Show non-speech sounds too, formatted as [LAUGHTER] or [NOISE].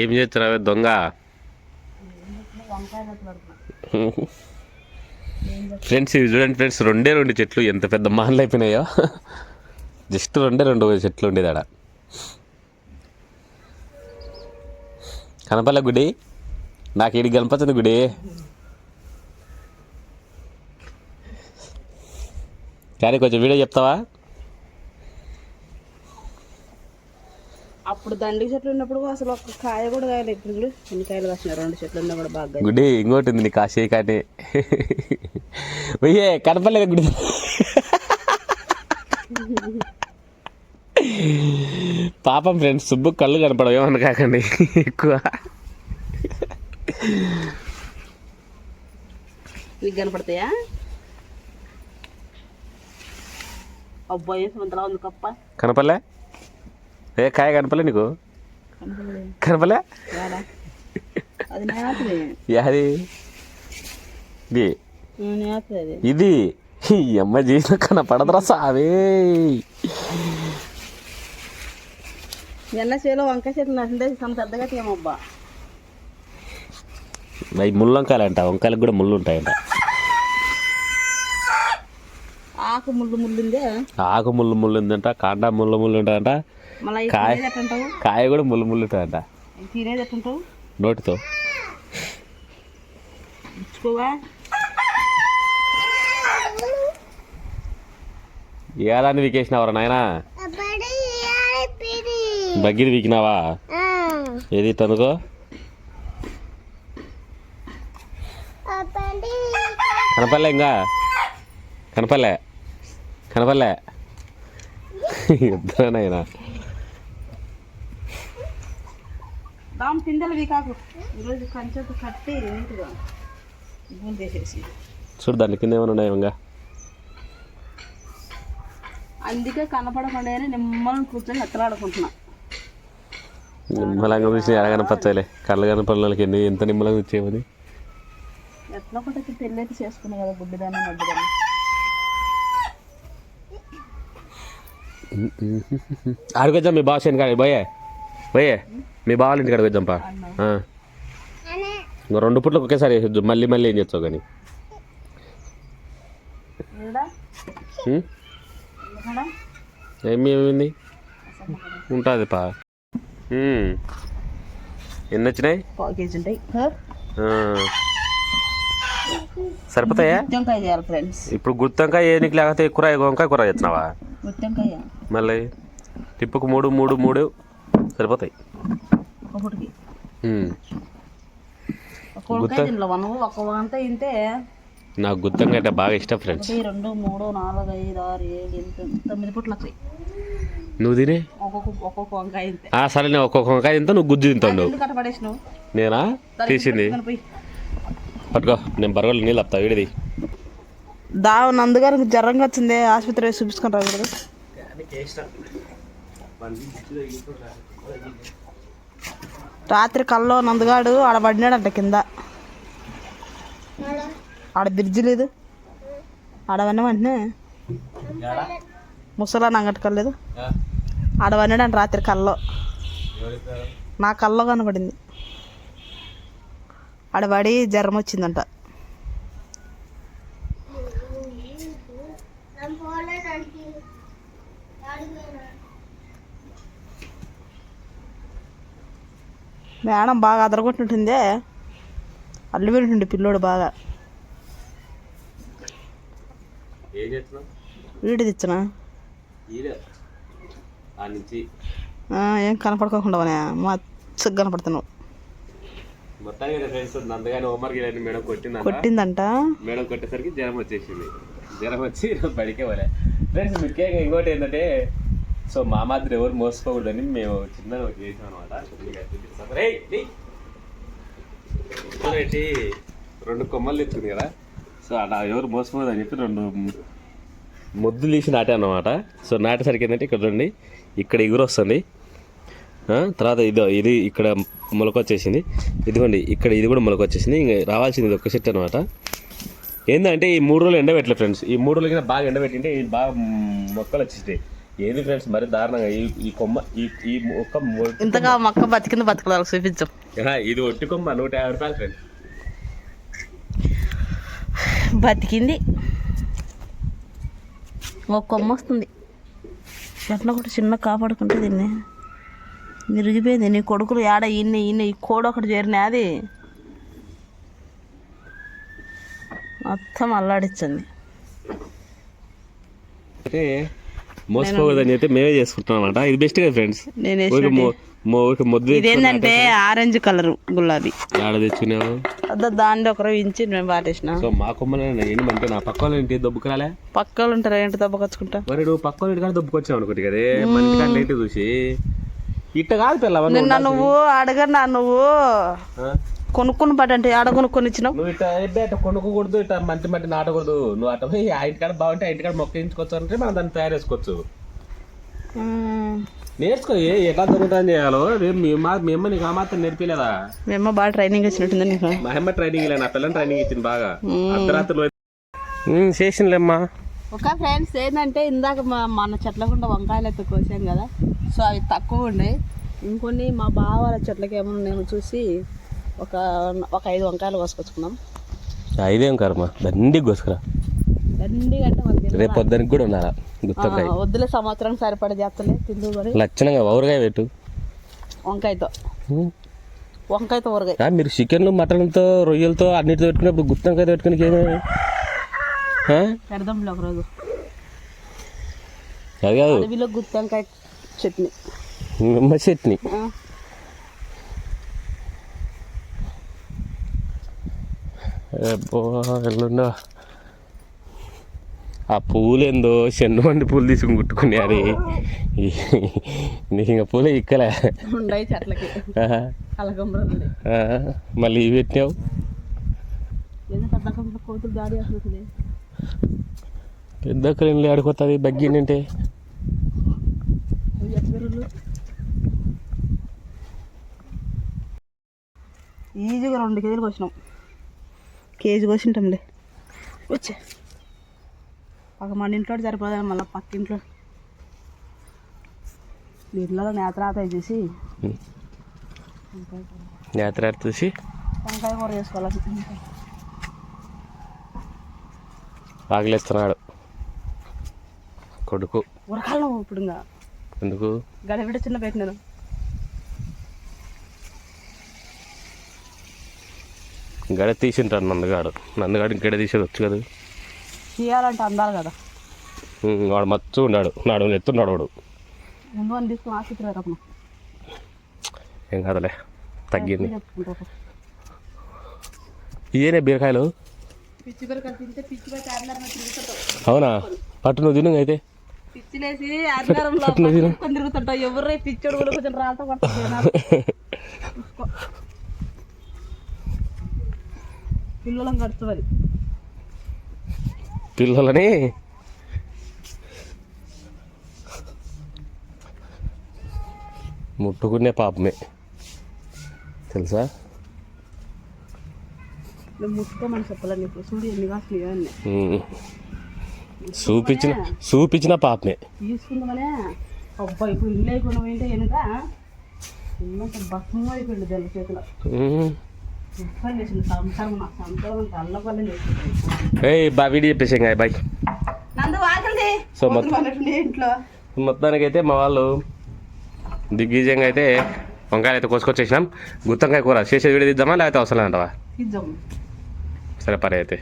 ఏం చేస్తున్నావే దొంగ? ఫ్రెండ్స్ ఇవి చూడండి ఫ్రెండ్స్ రెండే రెండు చెట్లు ఎంత పెద్ద మానలు అయిపోయినాయో. జస్ట్ రెండే రెండు చెట్లు ఉండేది ఆడ. కనపల్ల గుడి? నాకు ఇది కనపడుతుంది గుడి. కానీ కొంచెం వీడియో చెప్తావా? అప్పుడు దండికి చెట్లు ఉన్నప్పుడు అసలు ఒక కాయ కూడా కాయలేదు ఇప్పుడు ఎన్ని కాయలు కాసినాయి రెండు చెట్లు ఉన్నా కూడా బాగా గుడి ఇంకోటి ఉంది నీ కాశీ కానీ పోయే కనపడలేదు గుడి? పాపం ఫ్రెండ్స్ సుబ్బు కళ్ళు కనపడవు ఏమన్నా కాకండి ఎక్కువ. నీకు కనపడతాయా? అబ్బాయి ఉంది కప్ప. కనపడలే? ఏ కాయ కనపడలే నీకు? రాడా అది ఇది? ఇది? ఈ అమ్మ చేసిన కనపడదురా సావే. ఎన్న చేలో వంకాయ చెట్లు నచ్చిందే పెద్దగా ఏమబ్బా అవి ముళ్ళొంకాయలు అంట వంకాయలకు కూడా ముళ్ళు ఉంటాయంట. ఆకు ముళ్ళు ముళ్ళు ఉందే ఆకు ముళ్ళు ముళ్ళు ఉందంట కాండ ముళ్ళు ముళ్ళు మళ్ళీ కాయ. కాయ కూడా ముళ్ళు ముళ్ళు తినేది ఎట్టుంటావు? నోటితో. ఇచ్చుకోవా? ఏదాన్ని వీకేసినావరా నాయనా? బగ్గిది వీకినావా? ఏది తనుకో కనపల్లే ఇంకా? కనపల్లే కనపల్లే ఇద్దరు నాయనా దాని పిందెలు వీకాకు ఈరోజు కంచెతో కట్టి నీట్గా చేసేసి చూడు దాని కింద ఏమైనా ఉన్నాయి ఇంకా అందుకే కనపడకుండా నిమ్మలం కూర్చొని ఎత్తలాడుకుంటున్నా నిమ్మలంగా చూసి ఎలా కనపచ్చాలే కళ్ళు కనపడిన వాళ్ళకి ఎన్ని ఎంత నిమ్మలంగా వచ్చేవని ఎట్లా ఒకటి పెళ్ళైతే చేసుకున్నా కదా గుడ్డిదాన్ని ఆడికొద్దాం మీ బావ చేయను కానీ పోయే. పోయే. మీ బావాల ఇంటికి అడిగొద్దాం పా. ఆ. ఇంకో రెండు పుట్లకు ఒకేసారి వేసేద్దు. మళ్ళీ మళ్ళీ ఏం చేస్తావు కానీ? ఏడా? ఉం? ఎందుకడా ఏమి ఏమైంది? ఉంటుంది పా. ఎన్ని వచ్చినాయి. సరిపోతాయా? ఇప్పుడు గుత్తంకాయ ఏ నీకు లేకపోతే కూర వంకాయ కూర చేస్తున్నావా? గుత్తెంకాయ. మళ్ళీ టిప్పుకు మూడు మూడు మూడు సరిపోతాయి. నాకు గుత్తంకాయ అంటే బాగా ఇష్టం ఫ్రెండ్స్ రెండు మూడు నాలుగు ఐదు ఆరు ఏడు తొమ్మిది పుట్లు వస్తాయి నువ్వు తినే? సరే నేను ఒక్కొక్క వంకాయ తింటా నువ్వు గుజ్జు తింటావు నేనా? తీసింది. పట్టుకో నేను బరగలు నీళ్ళు వస్తా విడిది. దా నందుగారికి జ్వరంగా వచ్చింది ఆసుపత్రి కదా రాత్రి కల్లో నందుగాడు ఆడ పడినాడంట కింద. ఆడ? బ్రిడ్జి లేదు. ఆడ వన్న వెంటనే ముసలా కలేదు ఆడ పడినాడంట రాత్రి కల్లో. నా కల్లో కనబడింది ఆడ పడి జ్వరం వచ్చిందంట. మేడం బాగా అదరగొట్టినట్టుందే. అల్లు పెట్టిండు పిల్లోడు బాగా. ఏం చేస్తున్నావు? వీడి తెచ్చిన? ఏం కనపడుకోకుండా మచ్చగా కనపడుతున్నావు. కొట్టిందంట. కొట్టిందంట? మేడం కొట్టేసరికి జ్వరం వచ్చేసింది. జ్వరం వచ్చి బడికే పోలే. ఫ్రెండ్స్ ముఖ్యంగా ఇంకోటి ఏంటంటే సో మా మాదిరి ఎవరు మోసపోకూడదని మేము చిన్నగా ఒకటి చేసాం అనమాట ఏంటి? రెండు కొమ్మలు ఎత్తుంది కదా. సో అలా ఎవరు మోసపోదు అని చెప్పి రెండు ముద్దులు తీసి నాటాను అనమాట సో నాటేసరికి ఏంటంటే ఇక్కడ చూడండి ఇక్కడ ఎగురు వస్తుంది. ఆ, తర్వాత ఇదో ఇది ఇక్కడ మొలక వచ్చేసింది ఇదిగోండి ఇక్కడ ఇది కూడా మొలక వచ్చేసింది ఇంకా రావాల్సింది ఇది ఒక్క సెట్ అనమాట ఏంటంటే ఈ మూడు రోజులు ఎండబెట్టలే ఫ్రెండ్స్. ఈ మూడు రోజులు కింద బాగా ఎండబెట్టింటే ఇది బాగా మొక్కలు వచ్చేసాయి ఏది ఫ్రెండ్స్ మరి దారుణంగా ఈ ఈ కొమ్మ ఈ ఈ ఒక్క ఇంతగా మొక్క బతికింది బతకడానికి చూపించాం. ఇది ఒట్టి కొమ్మ నూట యాభై రూపాయలు ఫ్రెండ్స్ బతికింది. ఒక కొమ్మ వస్తుంది. ఎట్లా కూడా చిన్న కాపాడుకుంటే దీన్ని? విరిగిపోయింది నీ కొడుకులు ఏడ ఈయన ఈయన ఈ కోడు ఒకటి చేరినా అది? మొత్తం అల్లాడిచ్చింది. అయితే మోసపోకూడదని చెప్పి మేమే చేసుకుంటున్నాం అనమాట ఇది బెస్ట్ కదా ఫ్రెండ్స్ ఇదేంటంటే ఆరెంజ్ కలర్ గులాబీ. ఆడ తెచ్చుకున్నావు? దాన్ని ఒకరు ఇంచి మేము పాటేసిన సో మా కొమ్మనే ఏంటంటే నా పక్క వాళ్ళ ఇంటి దొబ్బుకురాలే? పక్క వాళ్ళు ఉంటారు ఏంటి దెబ్బకొచ్చుకుంటా మరి నువ్వు పక్క వాళ్ళ ఇంటికాడ దొబ్బుకొచ్చావు అనుకోటి కదే మన ఇంటికాడ చూసి. ఇట్ట కాదు పిల్ల నిన్న నువ్వు అడగన్నా నువ్వు. కొనుక్కుని పడంటే ఆడ కొనుక్కొని ఇచ్చినావు? నువ్వు ఇట్ట ఏ అట్ట కొనుక్కోకూడదు ఇట్ట మంటి మంటి నాటకూడదు. నువ్వు అట్ట పోయి ఆ ఇంటికాడ బాగుంటే ఆ ఇంటికాడ మొక్క వేయించుకోవచ్చు అంటే మనం దాన్ని తయారు చేసుకోవచ్చు. మ్మ్. నేర్చుకో ఏ ఎట్లా చేయాలో రేపు మీ మా మీ అమ్మ నీకు ఆ మాత్రం నేర్పిలేదా మేమో బాగా ట్రైనింగ్ ఇచ్చినట్టుంది నీకు. మా అమ్మ ట్రైనింగ్ ఇలా నా పిల్లని ట్రైనింగ్ ఇచ్చింది బాగా. అర్ధరాత్రులు చేసిందిలేమ్మా ఒక ఫ్రెండ్స్ ఏంటంటే ఇందాక మా మన చెట్ల గుండా వంకాయలు అయితే కోసాం కదా. సో అవి తక్కువ ఉన్నాయి ఇంకొన్ని మా బావ వాళ్ళ చెట్లకి ఏమైనా ఉన్నాయేమో చూసి ఒక ఒక ఐదు వంకాయలు కోసుకొచ్చుకున్నాం ఇదేం కర్మ? దండి గోసుకురా దండి అంటే తినరు. రేపు పొద్దునకి కూడా ఉన్నారా గుత్తొక్కాయ ఆ, వద్దులే సంవత్సరానికి సరిపడ చేస్తలే తిందు కానీ లక్షణంగా ఊరగాయ పెట్టు. వంకాయతో. వంకాయతో ఊరగాయ. మీరు చికెన్లు మటన్లతో రొయ్యలతో అన్నిటితో పెట్టుకున్నప్పుడు గుత్తంకాయ పెట్టుకుని ఏమే? ఆ? పెడదాంలే ఒకరోజు. అది కాదు. అడవిలో గుత్తంకాయ చట్నీ. నిమ్మ చట్నీ ఆ, అబ్బో ఎల్లుండా. ఆ పూలేందో చెన్నుమండి పూలు తీసుకుని కుట్టుకునే అది. నీకు ఇంకా పూలే ఇక్కలే. మళ్ళీ ఇవి పెట్టినావు? వస్తుంది పెద్ద క్రెన్లు ఆడుకోతుంది బగ్గిందంటే ఈజీగా రెండు కేజీలు కోసినాం. కేజీ కోసింటాంలే వచ్చే. ఒక మన ఇంట్లో సరిపోదా? మళ్ళీ పక్కింట్లో వీటిలో నేతరాత చేసి నేత్ర చూసి వంకాయ కూర చేసుకోవాలి? ఆగలేస్తున్నాడు కొడుకు. ఉరకాలం ఇప్పుడు ఇంకా. ఎందుకు? గడబిడ చిన్న పెట్టినాను గడ తీసింటాడు నందగాడు. నందగాడు ఇంకడ తీసేది వచ్చు కదా? చేయాలంటే అందాలి కదా. వాడు మచ్చు ఉన్నాడు. నాడు ఎత్తున్నాడు వాడు. ఏం కాదులే తగ్గింది. ఇదేనే బీరకాయలు? అవునా? పట్టు నువ్వు తిను అయితే. పిచ్చిలేసి తిరుగుతుంటావు. ఎవరు పిచ్చోడు కూడా కొంచెం రాళ్ళతో [LAUGHS] పడుతుంది పిల్లలం కడుతుంది పిల్లలని? ముట్టుకునే పాపమే. తెలుసా? ముట్టుకోమని చెప్పాలి నీకు. చూడు ఎన్ని కాసులు. చూపించిన చూపించిన పాపమే. తీసుకుందామనే. అబ్బాయి ఇప్పుడు ఇల్లు అయిపోయినా వెనుక? భస్మం అయిపోయింది జల్ల చేతిలో. చేసింది చేసింది వీడియో చెప్పేసాం కదా బాయ్. సో మొత్తం మొత్తానికైతే మా వాళ్ళు దిగ్విజయంగా అయితే వంకాయలు అయితే కోసుకొచ్చేసినాం. గుత్తంకాయ కూర. చేసే వీడియో తీద్దామా లేకపోతే అవసరం అంటావా సరే పరే అయితే